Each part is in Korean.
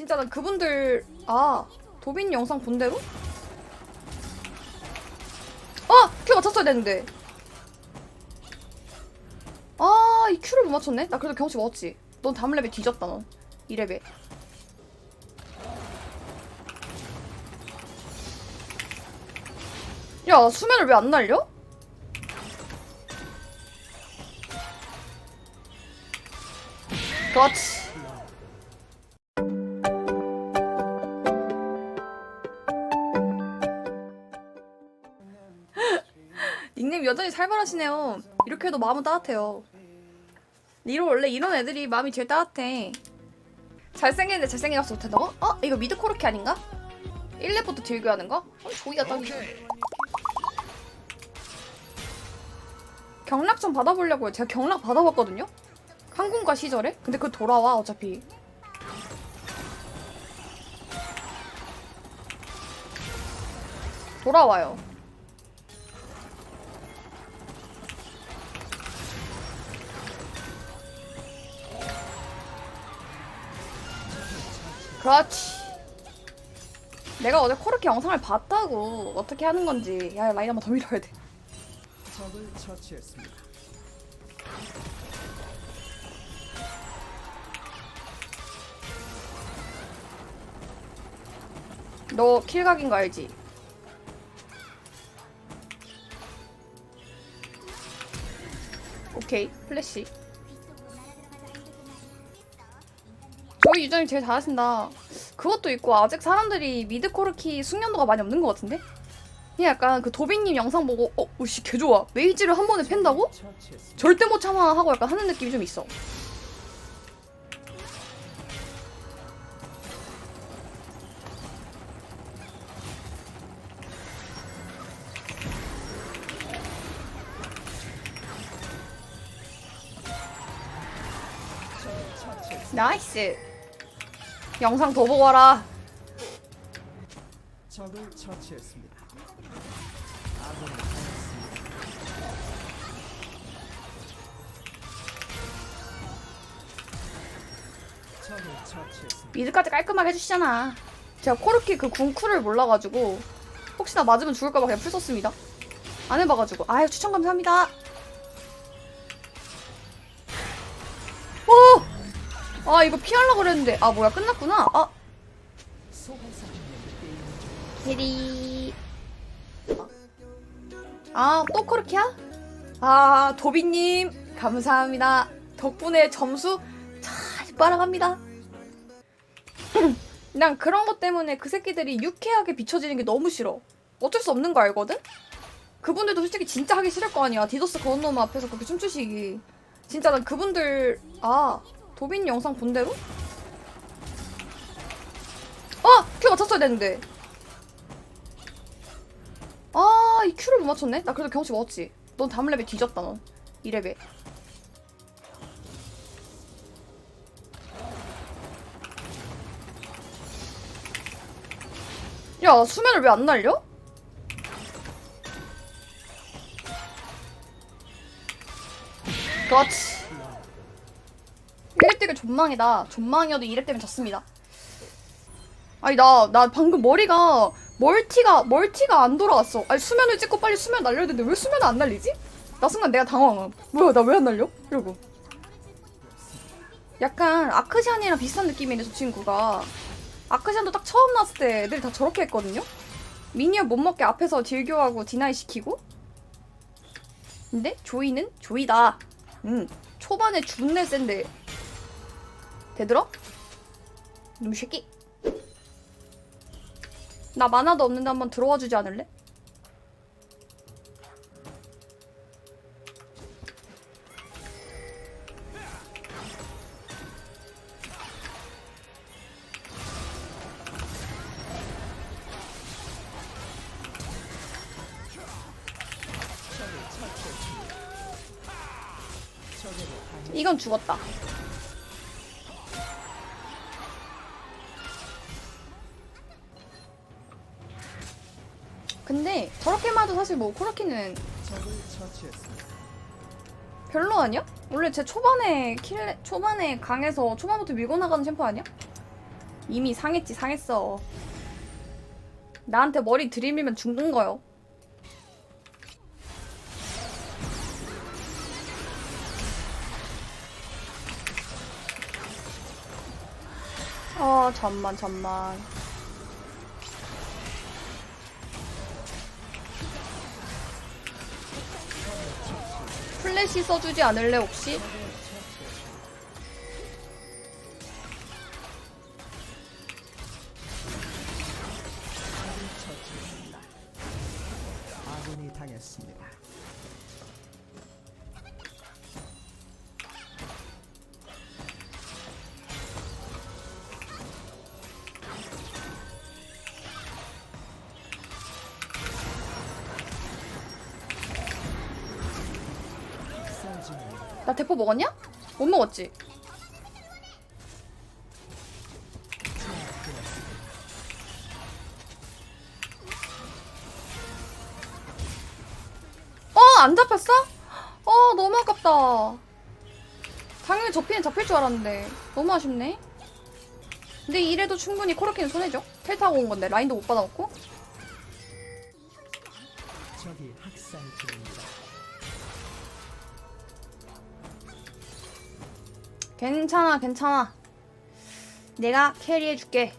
진짜 난 그분들 아 도빈 영상 본 대로? 아! 큐 맞췄어야 되는데 아 이 큐를 못 맞췄네? 나 그래도 경험치 먹었지 넌 다음 레벨 뒤졌다 넌 2레벨 야 수면을 왜 안 날려? 그렇지 여전히 살벌하시네요. 이렇게 해도 마음은 따뜻해요. 니로 원래 이런 애들이 마음이 제일 따뜻해. 잘생겼는데 잘생겨서 못한다고? 어? 이거 미드 코르키 아닌가? 1렙부터 딜교하는 거? 어, 조이가 딱이죠. 경락 좀 받아보려고요. 제가 경락 받아봤거든요? 항공과 시절에? 근데 그거 돌아와 어차피. 돌아와요. 그렇지. 내가 어제 코르키 영상을 봤다고 어떻게 하는 건지 야 라인 한번 더 밀어야 돼. 적을 처치했습니다. 너 킬각인 거 알지? 오케이 플래시 유저님 제일 잘하신다 그것도 있고 아직 사람들이 미드 코르키 숙련도가 많이 없는 것 같은데? 그냥 약간 그 도빈님 영상 보고 어? 오씨 개 좋아 메이지를 한 번에 팬다고? 절대 못 참아 하고 약간 하는 느낌이 좀 있어. 나이스 영상 더 보고 와라 적을 처치했습니다. 적을. 미드까지 깔끔하게 해주시잖아. 제가 코르키 그 궁쿨을 몰라가지고 혹시나 맞으면 죽을까봐 그냥 풀 썼습니다. 안 해봐가지고 아유 추천 감사합니다. 아 이거 피하려고 그랬는데 아 뭐야 끝났구나. 아 헤리 아또 코르키야? 아 도비님 감사합니다. 덕분에 점수 잘 빨아갑니다. 난 그런 것 때문에 그 새끼들이 유쾌하게 비춰지는 게 너무 싫어. 어쩔 수 없는 거 알거든? 그분들도 솔직히 진짜 하기 싫을 거 아니야. 디도스 그런 놈 앞에서 그렇게 춤추시기. 진짜 난 그분들 아 도빈 영상 본 대로? 아! 큐 맞췄어야 되는데. 아, 이 큐를 못 맞췄네? 나 그래도 경험치 먹었지. 넌 다음 레벨 뒤졌다, 넌. 2레벨. 야, 수면을 왜 안 날려? 그렇지. 1렙 되게 존망이다. 존망이어도 2렙 되면 졌습니다. 아니, 나, 나 방금 머리가, 멀티가, 멀티가 안 돌아왔어. 아니, 수면을 찍고 빨리 수면 날려야 되는데 왜 수면 안 날리지? 나 순간 내가 당황함. 뭐야, 나 왜 안 날려? 이러고. 약간 아크시안이랑 비슷한 느낌이네, 저 친구가. 아크시안도 딱 처음 나왔을 때 애들이 다 저렇게 했거든요? 미니언 못 먹게 앞에서 딜교하고 디나이 시키고. 근데 조이는 조이다. 음, 초반에 존내 센데. 되들어? 놈 새끼. 나 만화도 없는데 한번 들어와 주지 않을래? 이건 죽었다. 근데 저렇게만 해도 사실 뭐 코라키는. 별로 아니야? 원래 제 초반에 킬레 초반에 강해서 초반부터 밀고 나가는 챔프 아니야? 이미 상했지 상했어. 나한테 머리 들이밀면 죽는 거요. 아 잠만 잠만. 플래시 써주지 않을래 혹시? 나 대포 먹었냐? 못 먹었지? 어, 안 잡혔어? 어, 너무 아깝다. 당연히 접히는 잡힐 줄 알았는데. 너무 아쉽네. 근데 이래도 충분히 코르키는 손해죠. 텔 타고 온 건데, 라인도 못 받아먹고. 괜찮아, 괜찮아. 내가 캐리해줄게.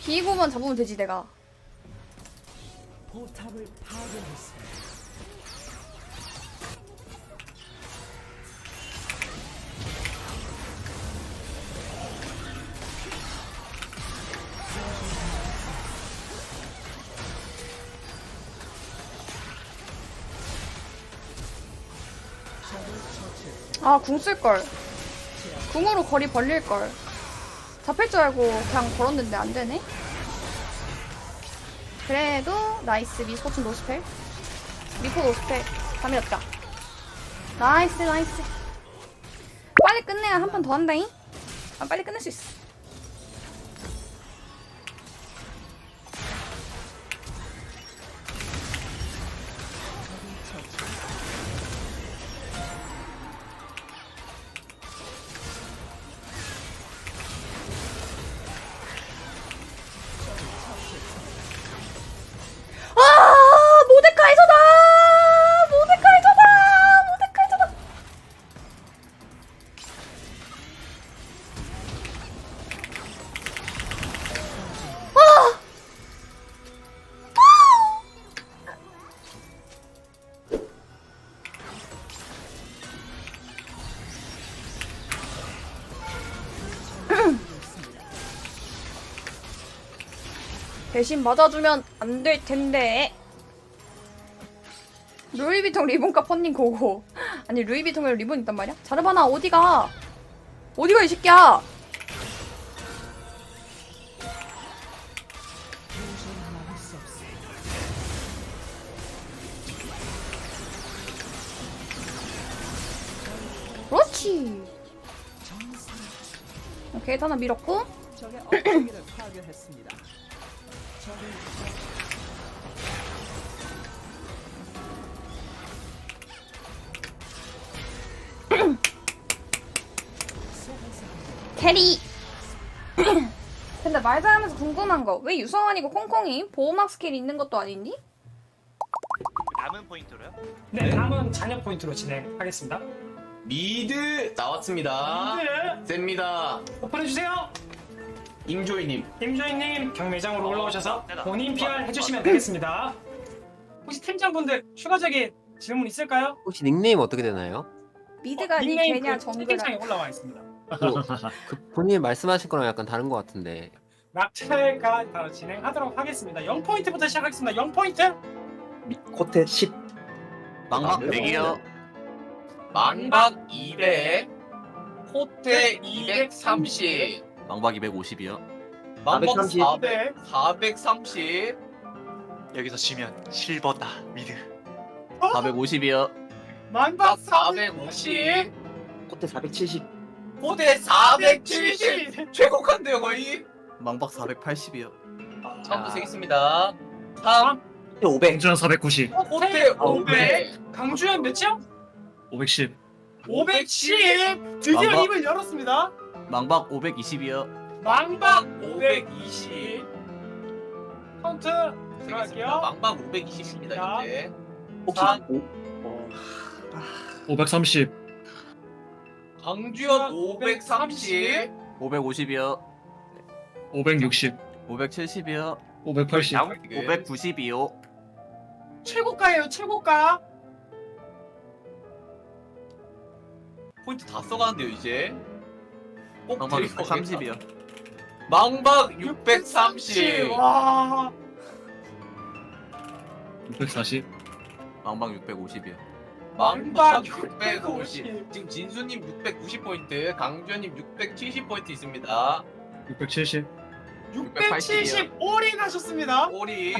비고만 잡으면 되지, 내가. 포탑을 파괴했습니다. 아, 궁 쓸걸. 궁으로 거리 벌릴걸. 잡힐 줄 알고 그냥 걸었는데 안 되네. 그래도 나이스 미스코튼 노스펠. 미포 노스펠. 다 밀었다. 나이스, 나이스. 빨리 끝내야 한 판 더 한다잉? 아, 빨리 끝낼 수 있어. 대신 맞아주면 안 될 텐데. 루이비통 리본값 펀딩 고고. 아니 루이비통에 리본 있단 말이야? 자르바나 어디가? 어디가 이 새끼야? 그렇지. 오케이 하나 밀었고. 캐리. 근데 말자하면서 궁금한 거. 왜 유성환이고 콩콩이 보호막 스킬 있는 것도 아니니? 남은 포인트로요? 네, 다음은 잔여 포인트로 진행하겠습니다. 미드 나왔습니다. 네, 셉니다. 오픈해주세요. 임조이님. 임조희님 경매장으로 어, 올라오셔서? 본인 PR 어, 해주시면 되겠습니다. 혹시 팀장분들 추가적인 질문 있을까요? 혹시 닉네임 어떻게 되나요? 미드가 니 닉네임 걔냐 그 정글아. 채팅창에 올라와 있습니다. 그, 그 본인 말씀하신 거랑 약간 다른 것 같은데 낙찰가 바로 진행하도록 하겠습니다. 0포인트부터 시작하겠습니다. 0포인트 코테 10 망박 내기요. 망박 200. 호텔 230. 망박 250이요. 망박 430. 400. 네. 430. 여기서 지면 실버다 미드 450이요. 만박 450. 코테 470 호텔 470. 최고칸데요 거의. 망박 480이요 처음부터 세겠습니다. 3, 500. 공주는 490, 호텔 아, 500, 강주현 몇이요? 510. 510 드디어 망박. 입을 열었습니다 망박 520이요. 망박 520. 520 카운트. 들어갈게요 망박 520입니다. 자. 현재. 혹시 아. 오, 어, 530, 강주현 530, 550이요. 560, 570이요. 580, 590이요. 최고가예요 최고가 포인트 다 써가는데요 이제. 꼭 망박 드리고 630이요. 망박 630. 와 640, 망박 650이요. 망박 650. 650. 지금 진수님 690 포인트, 강주현님 670 포인트 있습니다. 670, 670 올인 하셨습니다 오리.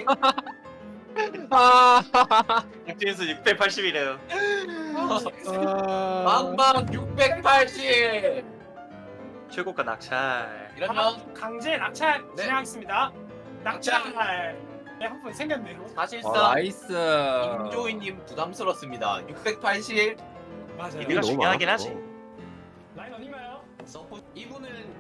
박진수 680이래요. 망박 680. 최고가 낙찰. 이러면 강제 낙찰 네. 진행하겠습니다 낙찰 네, 한번 생겼네요 사실상 어, 나이스. 임조이님 부담스럽습니다. 680. 맞아요 이거 중요하긴 하지. 라인 어딘가요? 서포 이분은